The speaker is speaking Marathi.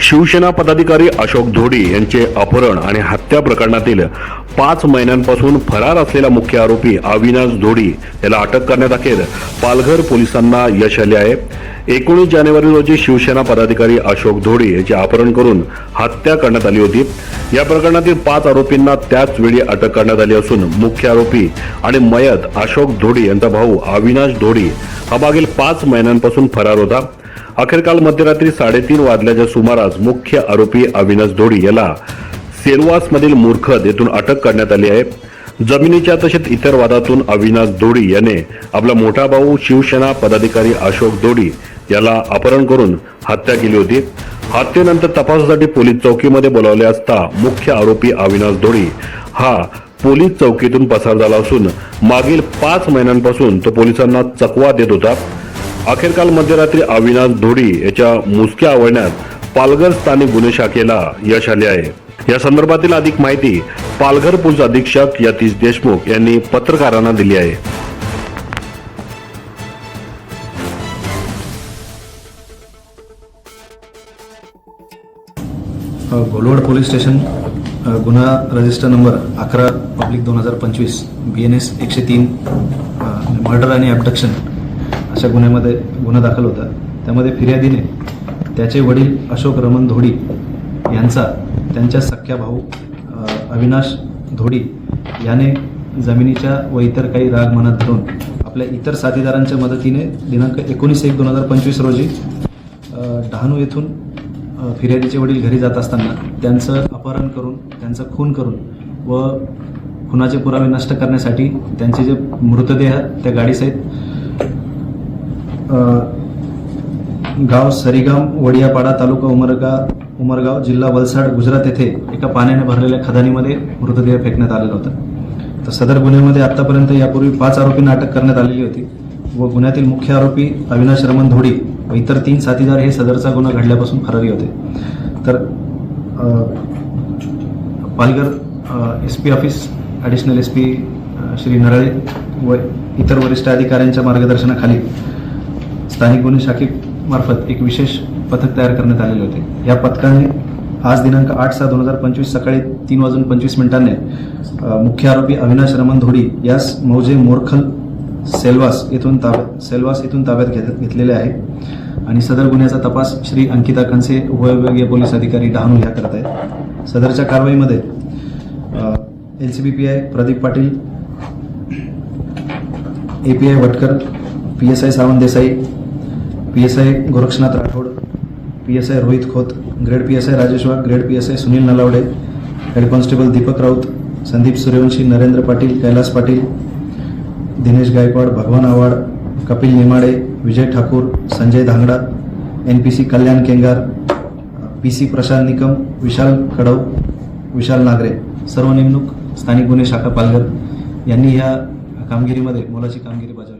शिवसेना पदाधिकारी अशोक धोडी यांचे अपहरण आणि हत्या प्रकरणातील पाच महिन्यांपासून फरार असलेला मुख्य आरोपी अविनाश धोडी याला अटक करण्यात अखेर पालघर पोलिसांना यश आले आहे. एकोणीस जानेवारी रोजी शिवसेना पदाधिकारी अशोक धोडी याचे अपहरण करून हत्या करण्यात आली होती. या प्रकरणातील पाच आरोपींना त्याच वेळी अटक करण्यात आली असून मुख्य आरोपी आणि मयत अशोक धोडी यांचा भाऊ अविनाश धोडी हा मागील पाच महिन्यांपासून फरार होता. अखेर काल मध्यरात्री साडेतीन वाजल्याच्या सुमारास मुख्य आरोपी अविनाश धोडी याला सेलवासमधील मूर्खद येथून अटक करण्यात आली आहे. जमिनीच्या तसेच इतर वादातून अविनाश धोडी याने आपला मोठा भाऊ शिवसेना पदाधिकारी अशोक धोडी याला अपहरण करून हत्या केली होती. हत्येनंतर तपासासाठी पोलीस चौकीमध्ये बोलावले असता मुख्य आरोपी अविनाश धोडी हा पोलीस चौकीतून पसार झाला असून मागील पाच महिन्यांपासून तो पोलिसांना चकवा देत होता. अखेर काल मध्यरात्री अविनाश धोडी याच्या मुसक्या आवळण्यात पालघर स्थानिक गुन्हे शाखेला यश आले आहे. या संदर्भातील अधिक माहिती पालघर पोलीस अधीक्षक यतीश देशमुख यांनी पत्रकारांना दिली आहे. गोलवड पोलीस स्टेशन गुन्हा रजिस्टर नंबर अकरा पब्लिक दोन हजार पंचवीस बी एन एस एकशे तीन मर्डर आणि ॲबडक्शन अशा गुन्ह्यामध्ये गुन्हा दाखल होता. त्यामध्ये फिर्यादीने त्याचे वडील अशोक रमण धोडी यांचा त्यांच्या सख्या भाऊ अविनाश धोडी याने जमिनीच्या व इतर काही राग मनात धरून आपल्या इतर साथीदारांच्या मदतीने दिनांक एकोणीस एक दोन हजार पंचवीस रोजी डहाणू येथून फिर्यादीचे वडील घरी जात असताना त्यांचं अपहरण करून त्यांचा खून करून व खुनाचे पुरावे नष्ट करण्यासाठी त्यांचे जे मृतदेह त्या गाडीसहित गाव सरीगाम वडियापाडा तालुका उमरगा उमरगाव जिल्हा वलसाड गुजरात येथे एका पाण्याने भरलेल्या खदानीमध्ये मृतदेह फेकण्यात आलेला होता. तर सदर गुन्ह्यामध्ये आतापर्यंत यापूर्वी पाच आरोपींना अटक करण्यात आलेली होती व गुन्ह्यातील मुख्य आरोपी अविनाश रमण धोडी व इतर तीन साथीदार हे सदरचा गुन्हा घडल्यापासून फरारी होते. तर Palghar S P office additional S P Shri Narale व इतर वरिष्ठ अधिकाऱ्यांच्या मार्गदर्शनाखाली स्थानिक गुन्हे शाखेमार्फत एक विशेष पथक तयार करण्यात आलेले होते. या पथकाने आज दिनांक आठ सहा दोन हजार पंचवीस सकाळी तीन वाजून पंचवीस मिनिटांनी मुख्य आरोपी अविनाश रमण धोडी यास मौजे मोरखल सेल्वास येथून ताब्यात सेल्वास येथून ताब्यात घेत घेतलेले आहे. आणि सदर गुन्ह्याचा तपास श्री अंकिता खनसे उपविभागीय पोलीस अधिकारी डहाणू ह्या करत आहेत. सदरच्या कारवाईमध्ये L C B P I Pradeep Patil A P I Vatkar P S I Sawant Desai P S I Gorakshnath Rathod P S I Rohit Khot grade P S I Rajesh Wagh grade P S I Sunil Nalawade head constable Deepak Raut Sandeep Suryavanshi Narendra Patil Kailas Patil Dinesh Gaikwad Bhagwan Awad Kapil Nimade Vijay Thakur Sanjay Dhangda N P C Kalyan Kengar P C Prashant Nikam Vishal Kadav Vishal Nagare. सर्व नेमणूक स्थानिक गुन्हे शाखा पालघर. यांनी ह्या कामगिरीमध्ये मोलाची कामगिरी बजावली.